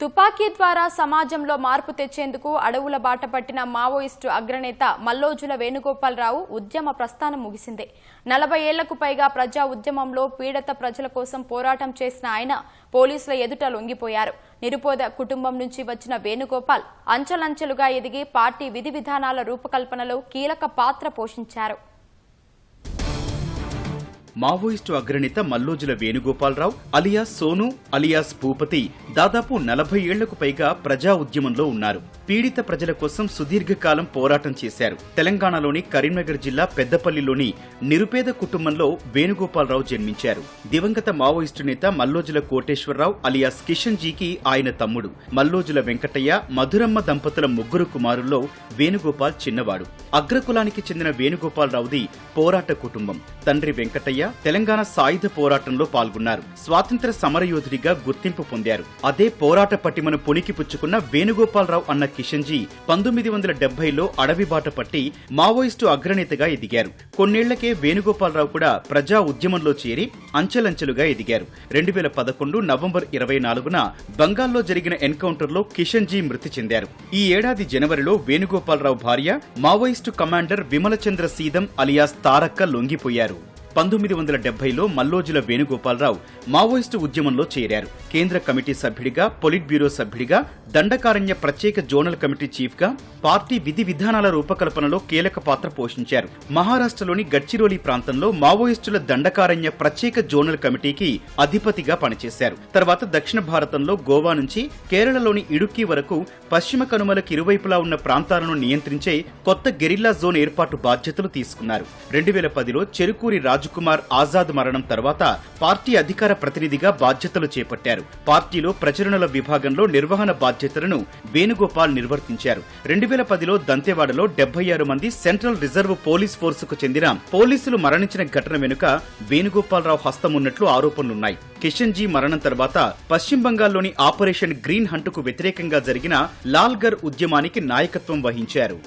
తుపాకీ ద్వారా సమాజంలో మార్పు తెచ్చేందుకు అడవుల బాట పట్టిన మావోయిస్టు అగ్రనేత మల్లోజుల వేణుగోపాలరావు ఉద్యమ ప్రస్థానం ముగిసింది. నలభై ఏళ్ళకు పైగా ప్రజా ఉద్యమంలో పీడత ప్రజల కోసం పోరాటం చేసిన ఆయన పోలీసుల ఎదుట లొంగిపోయారు. నిరుపేద కుటుంబం నుంచి వచ్చిన వేణుగోపాల్ అంచెలంచెలుగా ఎదిగి పార్టీ విధి విధానాల రూపకల్పనలో కీలక పాత్ర పోషించారు. మావోయిస్టు అగ్రనేత మల్లోజుల వేణుగోపాలరావు అలియాస్ సోను అలియాస్ భూపతి దాదాపు నలభై ఏళ్ళకు పైగా ప్రజా ఉద్యమంలో ఉన్నారు. పీడిత ప్రజల కోసం సుదీర్ఘకాలం పోరాటం చేశారు. తెలంగాణలోని కరీంనగర్ జిల్లా పెద్దపల్లిలోని నిరుపేద కుటుంబంలో వేణుగోపాలరావు జన్మించారు. దివంగత మావోయిస్టు నేత మల్లోజుల కోటేశ్వరరావు అలియాస్ కిషన్ జీకి ఆయన తమ్ముడు. మల్లోజుల వెంకటయ్య మధురమ్మ దంపతుల ముగ్గురు కుమారుల్లో వేణుగోపాల్ చిన్నవాడు. అగ్రకులానికి చెందిన వేణుగోపాలరావుది పోరాట కుటుంబం. తండ్రి వెంకటయ్య తెలంగాణ సాయుధ పోరాటంలో పాల్గొన్నారు. స్వాతంత్ర సమరయోధుడిగా గుర్తింపు పొందారు. అదే పోరాట పటిమను పుణికిపుచ్చుకున్న వేణుగోపాలరావు అన్న కిషన్జీ పంతొమ్మిది వందల డెబ్బైలో అడవి బాట పట్టి మావోయిస్టు అగ్రనేతగా ఎదిగారు. కొన్నేళ్ళకే వేణుగోపాలరావు కూడా ప్రజా ఉద్యమంలో చేరి అంచెలంచెలుగా ఎదిగారు. రెండు వేల పదకొండు నవంబర్ ఇరవై నాలుగున బంగాల్లో జరిగిన ఎన్కౌంటర్లో కిషన్జీ మృతి చెందారు. ఈ ఏడాది జనవరిలో వేణుగోపాలరావు భార్య Maoist commander Vimalachandra Sidam alias Tarakka లొంగిపోయారు. పంతొమ్మిది వందల డెబ్బైలో మల్లోజుల వేణుగోపాలరావు మావోయిస్టు ఉద్యమంలో చేరారు. కేంద్ర కమిటీ సభ్యుడిగా పొలిట్ బ్యూరో సభ్యుడిగా దండకారణ్య ప్రత్యేక జోనల్ కమిటీ చీఫ్గా పార్టీ విధి విధానాల రూపకల్పనలో కీలక పాత్ర పోషించారు. మహారాష్ట్రలోని గడ్చిరోలి ప్రాంతంలో మావోయిస్టుల దండకారణ్య ప్రత్యేక జోనల్ కమిటీకి అధిపతిగా పనిచేశారు. తర్వాత దక్షిణ భారతంలో గోవా నుంచి కేరళలోని ఇడుక్కి వరకు పశ్చిమ కనుమలకు ఇరువైపులా ఉన్న ప్రాంతాలను నియంత్రించే కొత్త గెరిల్లా జోన్ ఏర్పాటు బాధ్యతలు తీసుకున్నారు. రెండు వేల పదిలో చెరుకూరి రాజకుమార్ ఆజాద్ మరణం తర్వాత పార్టీ అధికార ప్రతినిధిగా బాధ్యతలు చేపట్టారు. పార్టీలో ప్రచురణల విభాగంలో నిర్వహణ బాధ్యతలను వేణుగోపాల్ నిర్వర్తించారు. రెండు వేల పదిలో దంతెవాడలో డెబ్బై ఆరు మంది సెంట్రల్ రిజర్వ్ పోలీస్ ఫోర్సుకు చెందిన పోలీసులు మరణించిన ఘటన వెనుక వేణుగోపాలరావు హస్తం ఉన్నట్లు ఆరోపణలున్నాయి. కిషన్ జీ మరణం తర్వాత పశ్చిమ బంగాల్లోని ఆపరేషన్ గ్రీన్ హంటుకు వ్యతిరేకంగా జరిగిన లాల్గర్ ఉద్యమానికి నాయకత్వం వహించారు.